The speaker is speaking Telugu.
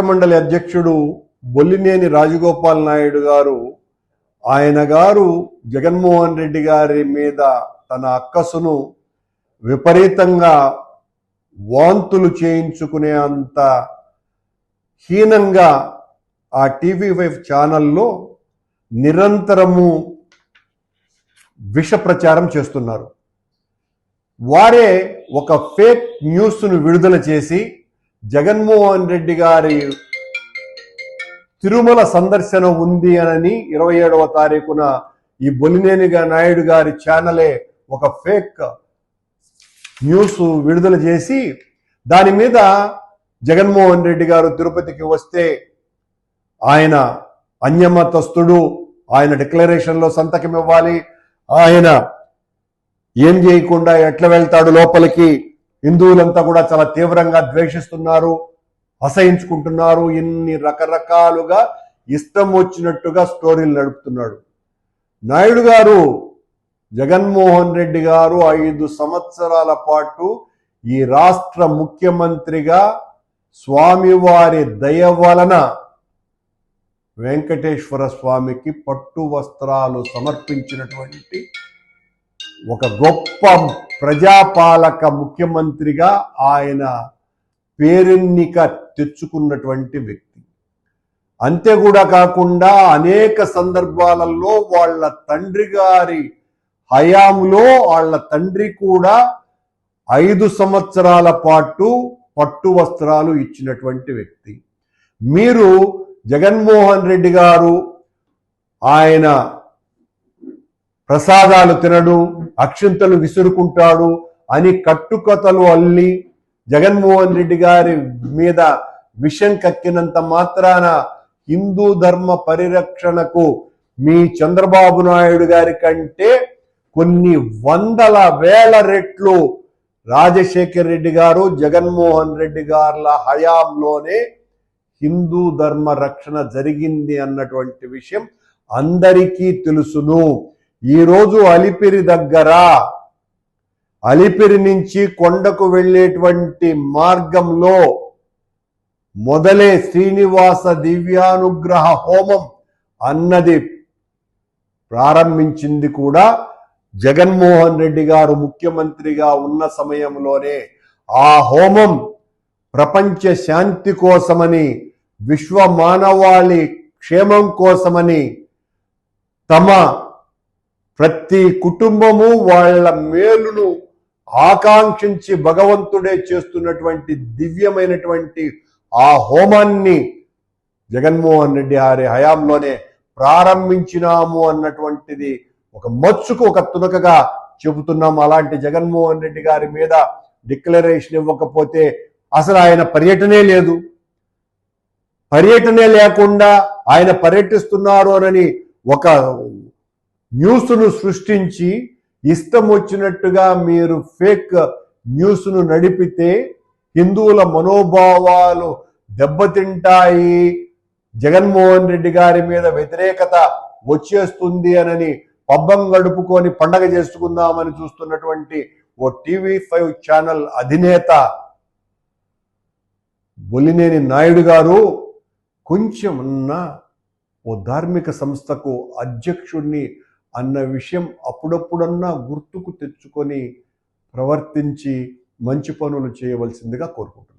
మండలి అధ్యక్షుడు బొల్లినేని రాజగోపాల్ నాయుడు గారు ఆయన గారు జగన్మోహన్ రెడ్డి గారి మీద తన అక్కసును విపరీతంగా వాంతులు చేయించుకునే అంత హీనంగా ఆ టీవీ ఫైవ్ ఛానల్లో నిరంతరము విష ప్రచారం చేస్తున్నారు. వారే ఒక ఫేక్ న్యూస్ను విడుదల చేసి జగన్మోహన్ రెడ్డి గారి తిరుమల సందర్శన ఉంది అని ఇరవై ఏడవ తారీఖున ఈ బొలినేని నాయుడు గారి ఛానలే ఒక ఫేక్ న్యూస్ విడుదల చేసి దాని మీద జగన్మోహన్ రెడ్డి గారు తిరుపతికి వస్తే ఆయన అన్యమతస్థుడు ఆయన డిక్లరేషన్లో సంతకం ఇవ్వాలి ఆయన ఏం చేయకుండా ఎట్లా వెళ్తాడు లోపలికి? హిందువులంతా కూడా చాలా తీవ్రంగా ద్వేషిస్తున్నారు అసహించుకుంటున్నారు ఇన్ని రకరకాలుగా ఇష్టం వచ్చినట్టుగా స్టోరీలు నడుపుతున్నాడు. నాయుడు గారు జగన్మోహన్ రెడ్డి గారు ఐదు సంవత్సరాల పాటు ఈ రాష్ట్ర ముఖ్యమంత్రిగా స్వామివారి దయ వలన వెంకటేశ్వర స్వామికి పట్టు వస్త్రాలు సమర్పించినటువంటి ఒక గొప్ప ప్రజాపాలక ముఖ్యమంత్రిగా ఆయన పేరెన్నిక తెచ్చుకున్నటువంటి వ్యక్తి. అంతే కూడా కాకుండా అనేక సందర్భాలలో వాళ్ళ తండ్రి గారి హయాంలో వాళ్ళ తండ్రి కూడా ఐదు సంవత్సరాల పాటు పట్టు వస్త్రాలు ఇచ్చినటువంటి వ్యక్తి. మీరు జగన్మోహన్ రెడ్డి గారు ఆయన ప్రసాదాలు తినడు అక్షింతలు విసురుకుంటాడు అని కట్టుకథలు అల్లి జగన్మోహన్ రెడ్డి గారి మీద విషం కక్కినంత మాత్రాన హిందూ ధర్మ పరిరక్షణకు మీ చంద్రబాబు నాయుడు గారి కంటే కొన్ని వందల వేల రెట్లు రాజశేఖర్ రెడ్డి గారు జగన్మోహన్ రెడ్డి గారుల హయాంలోనే హిందూ ధర్మ రక్షణ జరిగింది అన్నటువంటి విషయం అందరికీ తెలుసును. ఈరోజు అలిపిరి దగ్గర అలిపిరి నుంచి కొండకు వెళ్ళేటువంటి మార్గంలో మొదలే శ్రీనివాస దివ్యానుగ్రహ హోమం అన్నది ప్రారంభించింది కూడా జగన్మోహన్ రెడ్డి గారు ముఖ్యమంత్రిగా ఉన్న సమయంలోనే. ఆ హోమం ప్రపంచ శాంతి కోసమని విశ్వ మానవాళి క్షేమం కోసమని తమ ప్రతి కుటుంబము వాళ్ళ మేలును ఆకాంక్షించి భగవంతుడే చేస్తున్నటువంటి దివ్యమైనటువంటి ఆ హోమాన్ని జగన్మోహన్ రెడ్డి గారి హయాంలోనే ప్రారంభించినాము అన్నటువంటిది ఒక మచ్చుకు ఒక తునకగా చెబుతున్నాము. అలాంటి జగన్మోహన్ రెడ్డి గారి మీద డిక్లరేషన్ ఇవ్వకపోతే అసలు ఆయన పర్యటనే లేదు. పర్యటనే లేకుండా ఆయన పర్యటిస్తున్నారు అని ఒక న్యూస్ను సృష్టించి ఇష్టం వచ్చినట్టుగా మీరు ఫేక్ న్యూస్ను నడిపితే హిందువుల మనోభావాలు దెబ్బతింటాయి. జగన్మోహన్ రెడ్డి గారి మీద వ్యతిరేకత వచ్చేస్తుంది అనని పబ్బం గడుపుకొని పండగ చేసుకుందామని చూస్తున్నటువంటి ఓ టీవీ ఫైవ్ ఛానల్ అధినేత బొలినేని నాయుడు గారు కొంచెం ఉన్న ఓ ధార్మిక సంస్థకు అధ్యక్షుణ్ణి అన్న విషయం అప్పుడప్పుడన్నా గుర్తుకు తెచ్చుకొని ప్రవర్తించి మంచి పనులు చేయవలసిందిగా కోరుకుంటున్నాను.